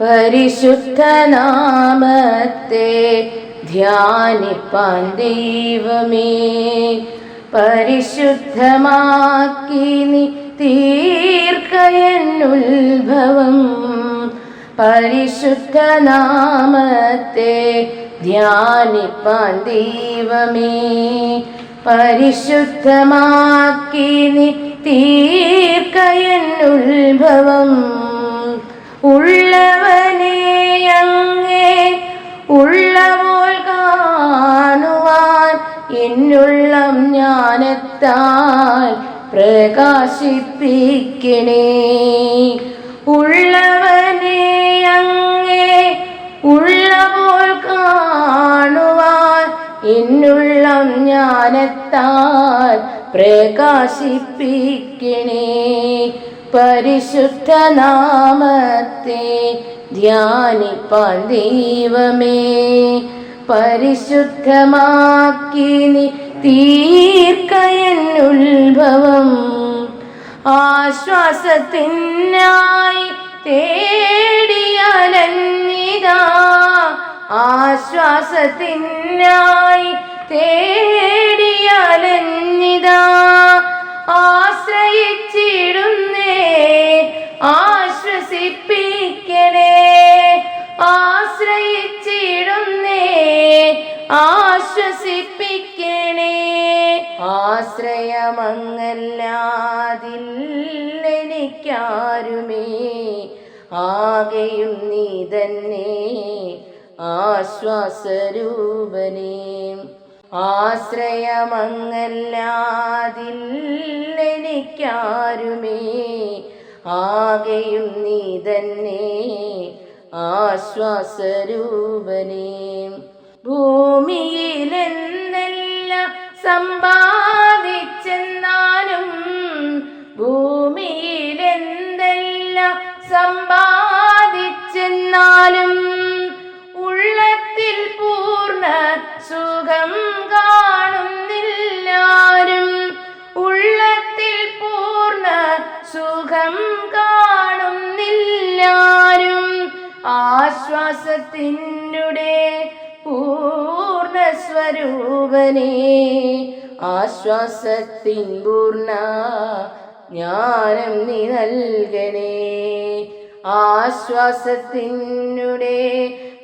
പരിശുദ്ധ നാമത്തെ ധ്യാനിപ്പാൻ ദൈവമേ. പരിശുദ്ധമാക്കി നീ തീർക്കയെന്നുത്ഭവം പരിശുദ്ധ നാമത്തെ ധ്യാനിപ്പാൻ ദൈവമേ. പരിശുദ്ധമാക്കി നീ തീർക്കയെന്നുത്ഭവം ഉള്ളവനെ അങ്ങേ ഉള്ളപോൽ കാണുവാൻ എന്നുള്ളം ജ്ഞാനത്താൽ പ്രകാശിപ്പിക്കണേ. ഉള്ളവനെ അങ്ങേ ഉള്ളപോൽ കാണുവാൻ എന്നുള്ളം ജ്ഞാനത്താൽ പ്രകാശിപ്പിക്കണേ. പരിശുദ്ധ നാമത്തെ ധ്യാനിപ്പാൻ ദൈവമേ. പരിശുദ്ധമാക്കി നീ ആശ്വാസത്തിനായി തേടിയലഞ്ഞിതാ ആശ്വാസത്തിനായി തേടിയലഞ്ഞിതാ ആശ്വസിപ്പിക്കണേ ആശ്രയിച്ചിടുന്നേ. ആശ്വസിപ്പിക്കണേ. ആശ്രയമങ്ങല്ലാതില്ലെനിക്കാരുമേ. ആകെയും നീ തന്നെ ആശ്വാസരൂപനേ. ആശ്രയമങ്ങല്ലാതില്ലെനിക്കാരുമേ. ആകെയും നീ തന്നെ ആശ്വാസരൂപനേ. ഭൂമിയിലെന്നെല്ലാം സമ്പാദിച്ചെന്നാലും ആശ്വാസത്തിനുടെ പൂർണ സ്വരൂപനേ ആശ്വാസത്തിൻ പൂർണ ജ്ഞാനം നീ നൽകണേ. ആശ്വാസത്തിനുടെ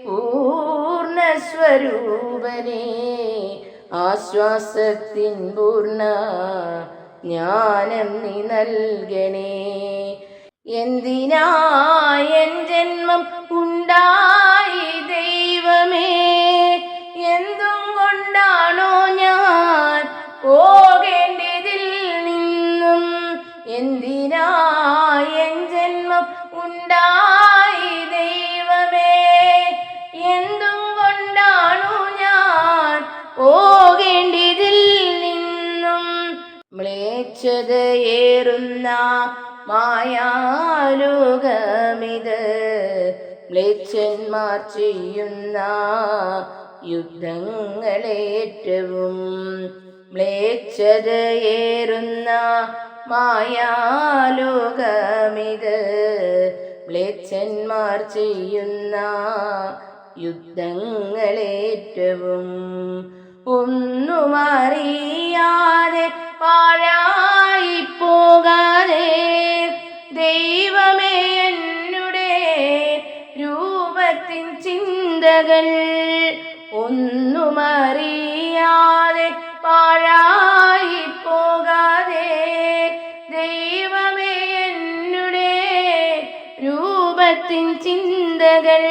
പൂർണ സ്വരൂപനേ ആശ്വാസത്തിൻ പൂർണ ജ്ഞാനം നീ നൽകണേ. എന്തിനായൻ മ്ലേച്ഛതയേറുന്ന മായാലോകമിത്. മ്ലേച്ഛന്മാർ ചെയ്യുന്ന യുദ്ധങ്ങളേറ്റവും മ്ലേച്ഛതയേറുന്ന മായാലോകമിത്. മ്ലേച്ഛന്മാർ ചെയ്യുന്ന യുദ്ധങ്ങളേറ്റവും ഒന്നും അറിയാതെ പാഴായി പോകാതെ ദൈവമേ എന്നുടെ രൂപത്തിൻ ചിന്തകൾ ഒന്നുമറിയാതെ പാഴായി പോകാതെ ദൈവമേ എന്നുടെ രൂപത്തിൻ ചിന്തകൾ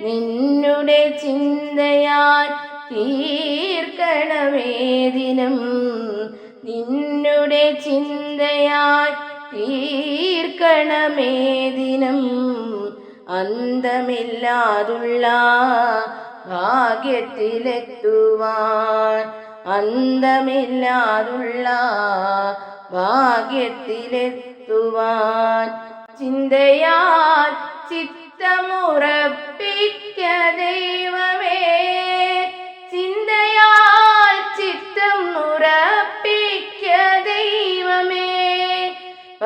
നിന്നുടെ ചിന്തയാൽ തീർക്കണമേ ദിനം നിന്നുടെ ചിന്തയാൽ തീർക്കണമേ ദിനം അന്തമില്ലാതുള്ള ഭാഗ്യത്തിലെത്തുവാൻ. അന്തമില്ലാതുള്ള ഭാഗ്യത്തിലെത്തുവാൻ. ചിന്തയാൽ ചിത്തമുറപ്പിക്ക ദൈവമേ.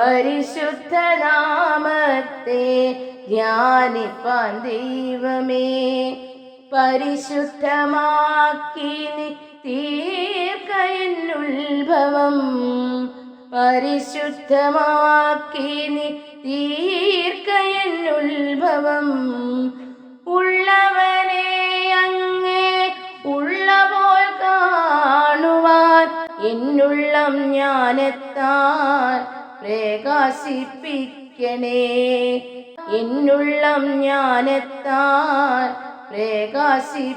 പരിശുദ്ധ നാമത്തെ ധ്യാനിപ്പാൻ ദൈവമേ. പരിശുദ്ധമാക്കി തീർക്കയെന്നുത്ഭവം പരിശുദ്ധമാക്കി തീർക്കയെന്നുത്ഭവം ഉള്ളവനെ അങ്ങേ ഉള്ള പോൽ കാണുവാൻ എന്നുള്ളം ഞാനെത്താൻ പ്രകാശിപ്പിക്കണേ. എന്നുള്ളം ഞാനെത്താൻ പ്രകാശിപ്പിക്കണേ.